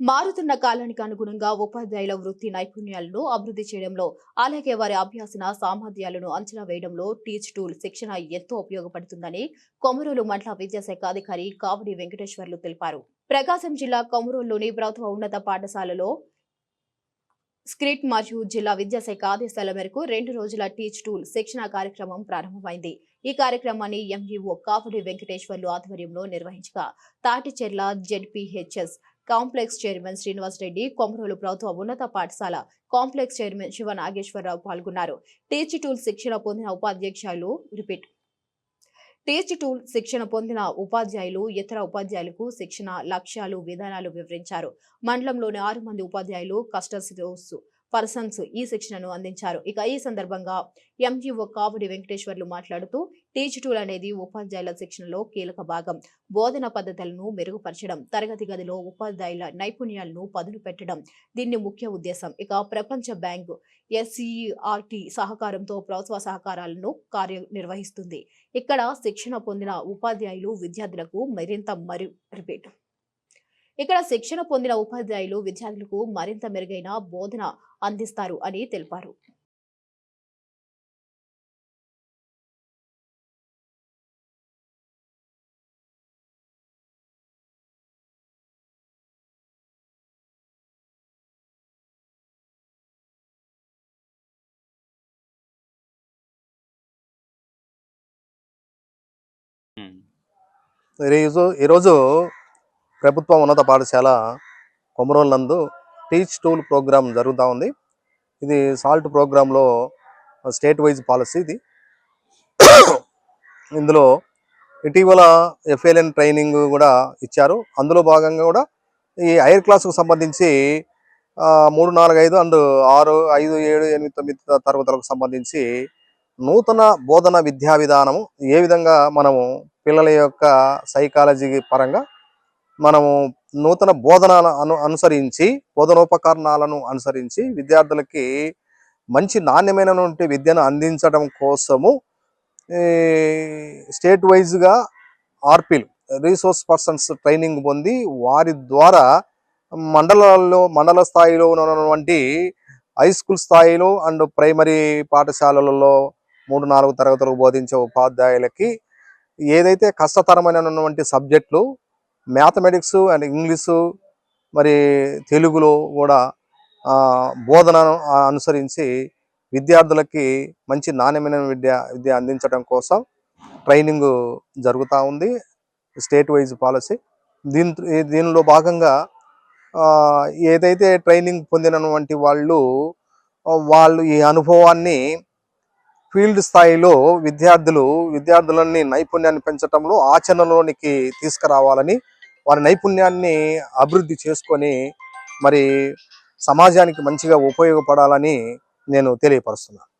మారుతున్న కాలానికి అనుగుణంగా ఉపాధ్యాయుల వృత్తి నైపుణ్యాలను అభివృద్ధి చేయడంలో అలాగే వారి అభ్యాసన సామర్థ్యాలను అంచనా వేయడంలో టీచ్ టూల్ శిక్షణ ఎంతో ఉపయోగపడుతుందని కొమరోలు మండల విద్యాశాఖ అధికారి కావడి వెంకటేశ్వర్లు తెలిపారు. ప్రకాశం జిల్లా కొమరోలులోని ప్రభుత్వ ఉన్నత పాఠశాలలో స్క్రిట్ మరియు జిల్లా విద్యాశాఖ ఆదేశాల మేరకు రెండు రోజుల టీచ్ టూల్ శిక్షణ కార్యక్రమం ప్రారంభమైంది. ఈ కార్యక్రమాన్ని ఎంఈఓ కాపుడి వెంకటేశ్వర్లు ఆధ్వర్యంలో నిర్వహించగా Taticherla ZPHS complex chairman Srinivas Reddy Komarolu ప్రభుత్వ ఉన్నత పాఠశాల కాంప్లెక్స్ చైర్మన్ శివ నాగేశ్వరరావు పాల్గొన్నారు. టీచ్ టూల్ శిక్షణ పొందిన ఉపాధ్యక్షులు రిపీట్. టీచ్ టూల్ శిక్షణ పొందిన ఉపాధ్యాయులు ఇతర ఉపాధ్యాయులకు శిక్షణ లక్ష్యాలు విధానాలు వివరించారు. మండలంలోని ఆరు మంది ఉపాధ్యాయులు కస్టర్స్ పర్సన్స్ ఈ శిక్షణను అందించారు. ఇక ఈ సందర్భంగా ఎంజీఓ కావడి వెంకటేశ్వర్లు మాట్లాడుతూ టీచ్ టూల్ అనేది ఉపాధ్యాయుల శిక్షణలో కీలక భాగం. బోధన పద్ధతులను మెరుగుపరచడం తరగతి గదిలో ఉపాధ్యాయుల నైపుణ్యాలను పదును పెట్టడం దీన్ని ముఖ్య ఉద్దేశం. ఇక ప్రపంచ బ్యాంకు ఎస్ఈఆర్టీ సహకారంతో ప్రభుత్వ సహకారాలను కార్యనిర్వహిస్తుంది. ఇక్కడ శిక్షణ పొందిన ఉపాధ్యాయులు విద్యార్థులకు మరింత మరి రిపీట్ ఇక్కడ శిక్షణ పొందిన ఉపాధ్యాయులు విద్యార్థులకు మరింత మెరుగైన బోధన అందిస్తారు అని తెలిపారు. ఈరోజు ఈరోజు ప్రభుత్వ ఉన్నత పాఠశాల కొమరోల్ నందు టీచ్ టూల్ ప్రోగ్రాం జరుగుతూ ఉంది. ఇది సాల్ట్ ప్రోగ్రాంలో స్టేట్ వైజ్ పాలసీ ఇది. ఇందులో ఇటీవల ఎఫ్ఏఎల్ఎన్ ట్రైనింగ్ కూడా ఇచ్చారు. అందులో భాగంగా కూడా ఈ హైయర్ క్లాస్కు సంబంధించి మూడు నాలుగు ఐదు అండ్ ఆరు ఐదు ఏడు ఎనిమిది తొమ్మిది తరగతులకు సంబంధించి నూతన బోధన విద్యా విధానము ఏ విధంగా మనము పిల్లల యొక్క సైకాలజీ పరంగా మనము నూతన బోధనను అను అనుసరించి బోధనోపకరణాలను అనుసరించి విద్యార్థులకి మంచి నాణ్యమైనటువంటి విద్యను అందించడం కోసము ఈ స్టేట్ వైజ్గా ఆర్పిల్ రీసోర్స్ పర్సన్స్ ట్రైనింగ్ పొంది వారి ద్వారా మండలాల్లో మండల స్థాయిలో ఉన్నటువంటి హై స్కూల్ స్థాయిలో అండ్ ప్రైమరీ పాఠశాలలలో మూడు నాలుగు తరగతులకు బోధించే ఉపాధ్యాయులకి ఏదైతే కష్టతరమైనటువంటి సబ్జెక్టులు మ్యాథమెటిక్స్ అండ్ ఇంగ్లీషు మరి తెలుగులో కూడా బోధనను అనుసరించి విద్యార్థులకి మంచి నాణ్యమైన విద్య విద్య అందించడం కోసం ట్రైనింగ్ జరుగుతూ ఉంది స్టేట్ వైజ్ పాలసీ దీని దీనిలో భాగంగా ఏదైతే ట్రైనింగ్ పొందినటువంటి వాళ్ళు వాళ్ళు ఈ అనుభవాన్ని ఫీల్డ్ స్థాయిలో విద్యార్థులు విద్యార్థులని నైపుణ్యాన్ని పెంచడంలో ఆచరణలోనికి తీసుకురావాలని వారి నైపుణ్యాన్ని అభివృద్ధి చేసుకొని మరి సమాజానికి మంచిగా ఉపయోగపడాలని నేను తెలియపరుస్తున్నాను.